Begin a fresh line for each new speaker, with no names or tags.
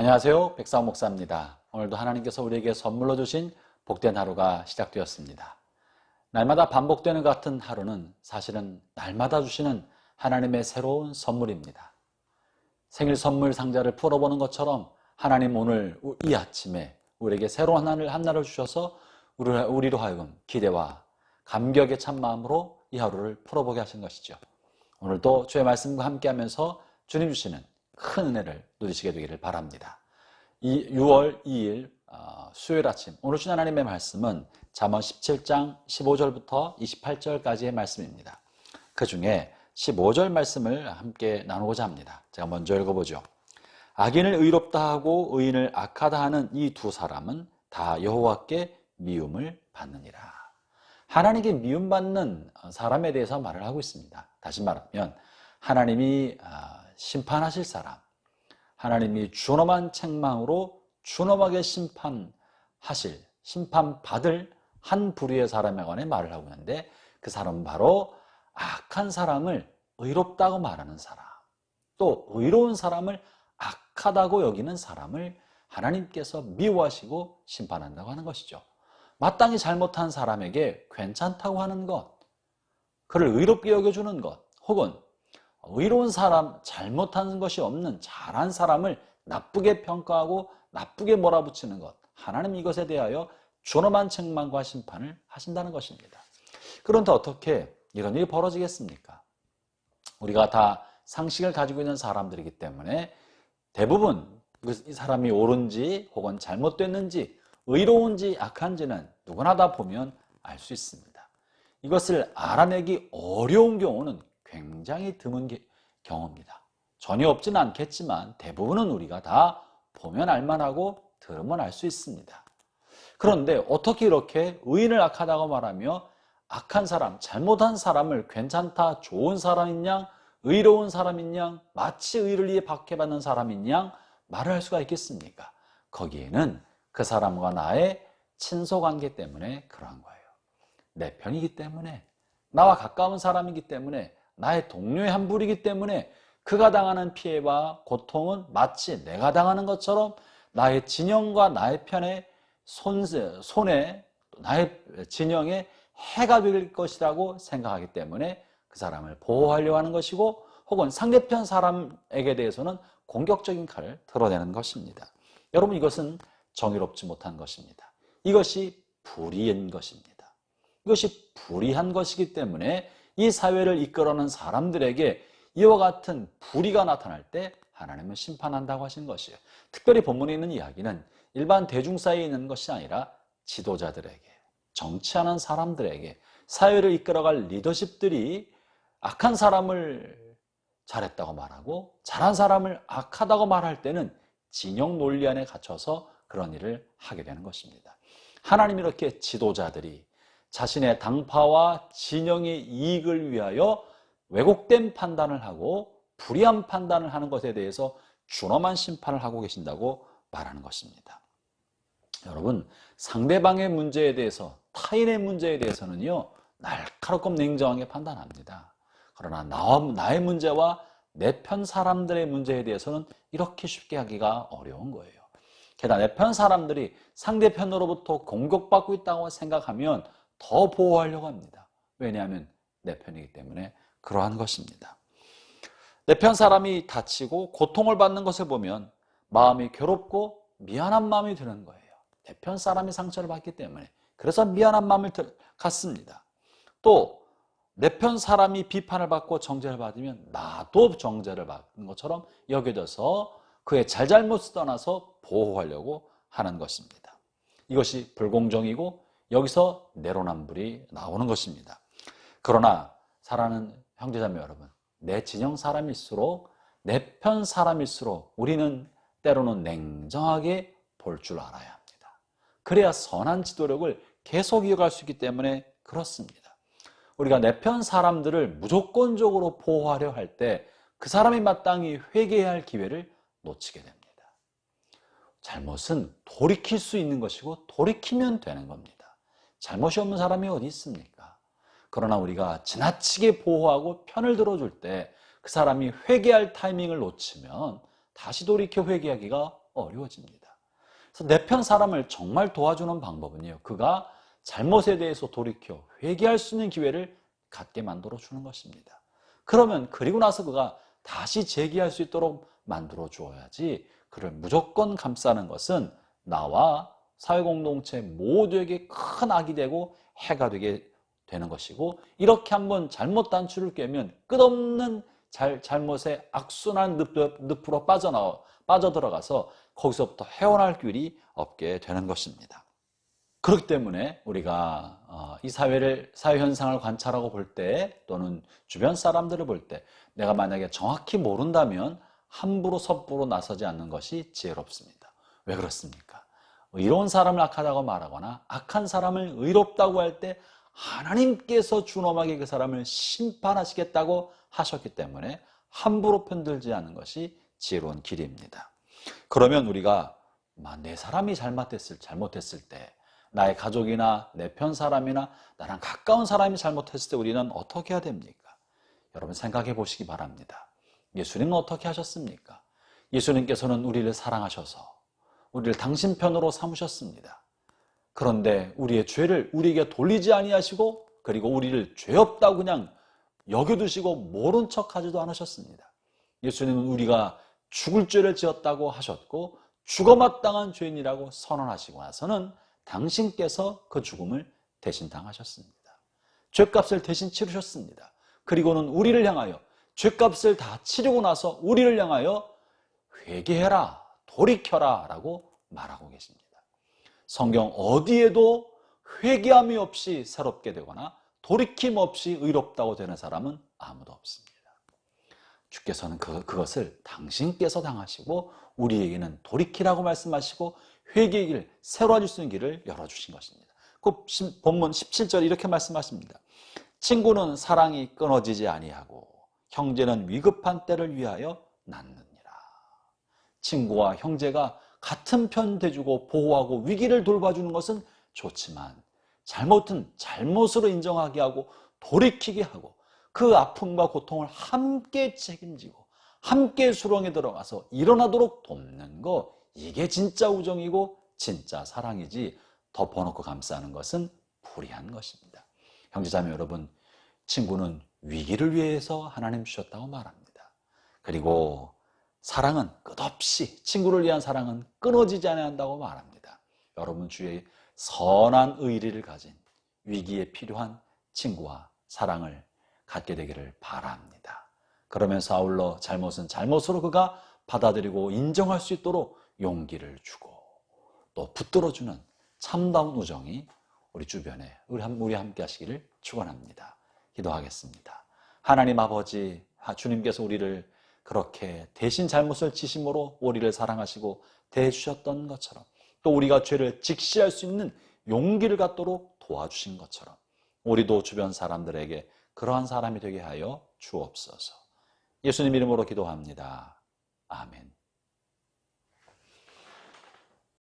안녕하세요. 백사호 목사입니다. 오늘도 하나님께서 우리에게 선물로 주신 복된 하루가 시작되었습니다. 날마다 반복되는 것 같은 하루는 사실은 날마다 주시는 하나님의 새로운 선물입니다. 생일 선물 상자를 풀어보는 것처럼 하나님 오늘 이 아침에 우리에게 새로운 하나를 한날을 주셔서 우리로 하여금 기대와 감격의 참 마음으로 이 하루를 풀어보게 하신 것이죠. 오늘도 주의 말씀과 함께 하면서 주님 주시는 큰 은혜를 누리시게 되기를 바랍니다. 이 6월 2일 어, 수요일 아침 오늘 주신 하나님의 말씀은 잠언 17장 15절부터 28절까지의 말씀입니다. 그 중에 15절 말씀을 함께 나누고자 합니다. 제가 먼저 읽어보죠. 악인을 의롭다 하고 의인을 악하다 하는 이 두 사람은 다 여호와께 미움을 받느니라. 하나님께 미움받는 사람에 대해서 말을 하고 있습니다. 다시 말하면 하나님이 아, 심판하실 사람, 하나님이 준엄한 책망으로 준엄하게 심판하실, 심판받을 한 부류의 사람에 관해 말을 하고 있는데 그 사람은 바로 악한 사람을 의롭다고 말하는 사람, 또 의로운 사람을 악하다고 여기는 사람을 하나님께서 미워하시고 심판한다고 하는 것이죠. 마땅히 잘못한 사람에게 괜찮다고 하는 것, 그를 의롭게 여겨주는 것, 혹은 의로운 사람, 잘못한 것이 없는 잘한 사람을 나쁘게 평가하고 나쁘게 몰아붙이는 것. 하나님 이것에 대하여 존엄한 책망과 심판을 하신다는 것입니다. 그런데 어떻게 이런 일이 벌어지겠습니까? 우리가 다 상식을 가지고 있는 사람들이기 때문에 대부분 이 사람이 옳은지 혹은 잘못됐는지 의로운지 악한지는 누구나 다 보면 알 수 있습니다. 이것을 알아내기 어려운 경우는 굉장히 드문 경우입니다. 전혀 없지는 않겠지만 대부분은 우리가 다 보면 알만하고 들으면 알 수 있습니다. 그런데 어떻게 이렇게 의인을 악하다고 말하며 악한 사람, 잘못한 사람을 괜찮다, 좋은 사람인 양, 의로운 사람인 양, 마치 의를 위해 박해받는 사람인 양 말을 할 수가 있겠습니까? 거기에는 그 사람과 나의 친소관계 때문에 그러한 거예요. 내 편이기 때문에 나와 가까운 사람이기 때문에 나의 동료의 한 부리기 때문에 그가 당하는 피해와 고통은 마치 내가 당하는 것처럼 나의 진영과 나의 편에 손, 손에 나의 진영에 해가 될 것이라고 생각하기 때문에 그 사람을 보호하려고 하는 것이고 혹은 상대편 사람에게 대해서는 공격적인 칼을 드러내는 것입니다. 여러분 이것은 정의롭지 못한 것입니다. 이것이 불의인 것입니다. 이것이 불의한 것이기 때문에 이 사회를 이끌어가는 사람들에게 이와 같은 불의가 나타날 때 하나님은 심판한다고 하신 것이에요. 특별히 본문에 있는 이야기는 일반 대중 사이에 있는 것이 아니라 지도자들에게, 정치하는 사람들에게, 사회를 이끌어갈 리더십들이 악한 사람을 잘했다고 말하고 잘한 사람을 악하다고 말할 때는 진영 논리 안에 갇혀서 그런 일을 하게 되는 것입니다. 하나님 이렇게 지도자들이 자신의 당파와 진영의 이익을 위하여 왜곡된 판단을 하고 불의한 판단을 하는 것에 대해서 준엄한 심판을 하고 계신다고 말하는 것입니다. 여러분, 상대방의 문제에 대해서, 타인의 문제에 대해서는요, 날카롭고 냉정하게 판단합니다. 그러나 나와, 나의 문제와 내 편 사람들의 문제에 대해서는 이렇게 쉽게 하기가 어려운 거예요. 게다가 내 편 사람들이 상대편으로부터 공격받고 있다고 생각하면 더 보호하려고 합니다. 왜냐하면 내 편이기 때문에 그러한 것입니다. 내 편 사람이 다치고 고통을 받는 것을 보면 마음이 괴롭고 미안한 마음이 드는 거예요. 내 편 사람이 상처를 받기 때문에. 그래서 미안한 마음을 갖습니다. 또 내 편 사람이 비판을 받고 정죄를 받으면 나도 정죄를 받는 것처럼 여겨져서 그의 잘잘못을 떠나서 보호하려고 하는 것입니다. 이것이 불공정이고 여기서 내로남불이 나오는 것입니다. 그러나 사랑하는 형제자매 여러분, 내 진영 사람일수록 내 편 사람일수록 우리는 때로는 냉정하게 볼 줄 알아야 합니다. 그래야 선한 지도력을 계속 이어갈 수 있기 때문에 그렇습니다. 우리가 내 편 사람들을 무조건적으로 보호하려 할 때 그 사람이 마땅히 회개해야 할 기회를 놓치게 됩니다. 잘못은 돌이킬 수 있는 것이고 돌이키면 되는 겁니다. 잘못이 없는 사람이 어디 있습니까? 그러나 우리가 지나치게 보호하고 편을 들어줄 때 그 사람이 회개할 타이밍을 놓치면 다시 돌이켜 회개하기가 어려워집니다. 그래서 내 편 사람을 정말 도와주는 방법은요. 그가 잘못에 대해서 돌이켜 회개할 수 있는 기회를 갖게 만들어 주는 것입니다. 그러면 그리고 나서 그가 다시 재기할 수 있도록 만들어 주어야지 그를 무조건 감싸는 것은 나와 사회공동체 모두에게 큰 악이 되고 해가 되게 되는 것이고 이렇게 한번 잘못 단추를 꿰면 끝없는 잘, 잘못의 악순환 늪, 으로 빠져나와 빠져들어가서 거기서부터 헤어날 길이 없게 되는 것입니다. 그렇기 때문에 우리가 어, 이 사회를 사회 현상을 관찰하고 볼 때 또는 주변 사람들을 볼 때 내가 만약에 정확히 모른다면 함부로 섣부로 나서지 않는 것이 지혜롭습니다. 왜 그렇습니까? 의로운 사람을 악하다고 말하거나 악한 사람을 의롭다고 할 때 하나님께서 준엄하게 그 사람을 심판하시겠다고 하셨기 때문에 함부로 편들지 않는 것이 지혜로운 길입니다. 그러면 우리가 내 사람이 잘못했을, 잘못했을 때 나의 가족이나 내 편 사람이나 나랑 가까운 사람이 잘못했을 때 우리는 어떻게 해야 됩니까? 여러분 생각해 보시기 바랍니다. 예수님은 어떻게 하셨습니까? 예수님께서는 우리를 사랑하셔서 우리를 당신 편으로 삼으셨습니다. 그런데 우리의 죄를 우리에게 돌리지 아니하시고 그리고 우리를 죄 없다고 그냥 여겨두시고 모른 척하지도 않으셨습니다. 예수님은 우리가 죽을 죄를 지었다고 하셨고 죽어 마땅한 죄인이라고 선언하시고 나서는 당신께서 그 죽음을 대신 당하셨습니다. 죄값을 대신 치르셨습니다. 그리고는 우리를 향하여 죄값을 다 치르고 나서 우리를 향하여 회개해라, 돌이켜라 라고 말하고 계십니다. 성경 어디에도 회개함이 없이 새롭게 되거나 돌이킴 없이 의롭다고 되는 사람은 아무도 없습니다. 주께서는 그, 그것을 당신께서 당하시고 우리에게는 돌이키라고 말씀하시고 회개의 길, 새로워질 수 있는 길을 열어주신 것입니다. 그 본문 17절 이렇게 말씀하십니다. 친구는 사랑이 끊어지지 아니하고 형제는 위급한 때를 위하여 낳느니라. 친구와 형제가 같은 편 대주고 보호하고 위기를 돌봐주는 것은 좋지만 잘못은 잘못으로 인정하게 하고 돌이키게 하고 그 아픔과 고통을 함께 책임지고 함께 수렁에 들어가서 일어나도록 돕는 거 이게 진짜 우정이고 진짜 사랑이지 덮어놓고 감싸는 것은 불의한 것입니다. 형제자매 여러분, 친구는 위기를 위해서 하나님 주셨다고 말합니다. 그리고 사랑은 끝없이 친구를 위한 사랑은 끊어지지 않는다고 말합니다. 여러분 주의 선한 의리를 가진 위기에 필요한 친구와 사랑을 갖게 되기를 바랍니다. 그러면 서 아울러 잘못은 잘못으로 그가 받아들이고 인정할 수 있도록 용기를 주고 또 붙들어주는 참다운 우정이 우리 주변에 우리 함께 하시기를 축원합니다. 기도하겠습니다. 하나님 아버지 주님께서 우리를 그렇게 대신 잘못을 지심으로 우리를 사랑하시고 대해주셨던 것처럼 또 우리가 죄를 직시할 수 있는 용기를 갖도록 도와주신 것처럼 우리도 주변 사람들에게 그러한 사람이 되게 하여 주옵소서. 예수님 이름으로 기도합니다. 아멘.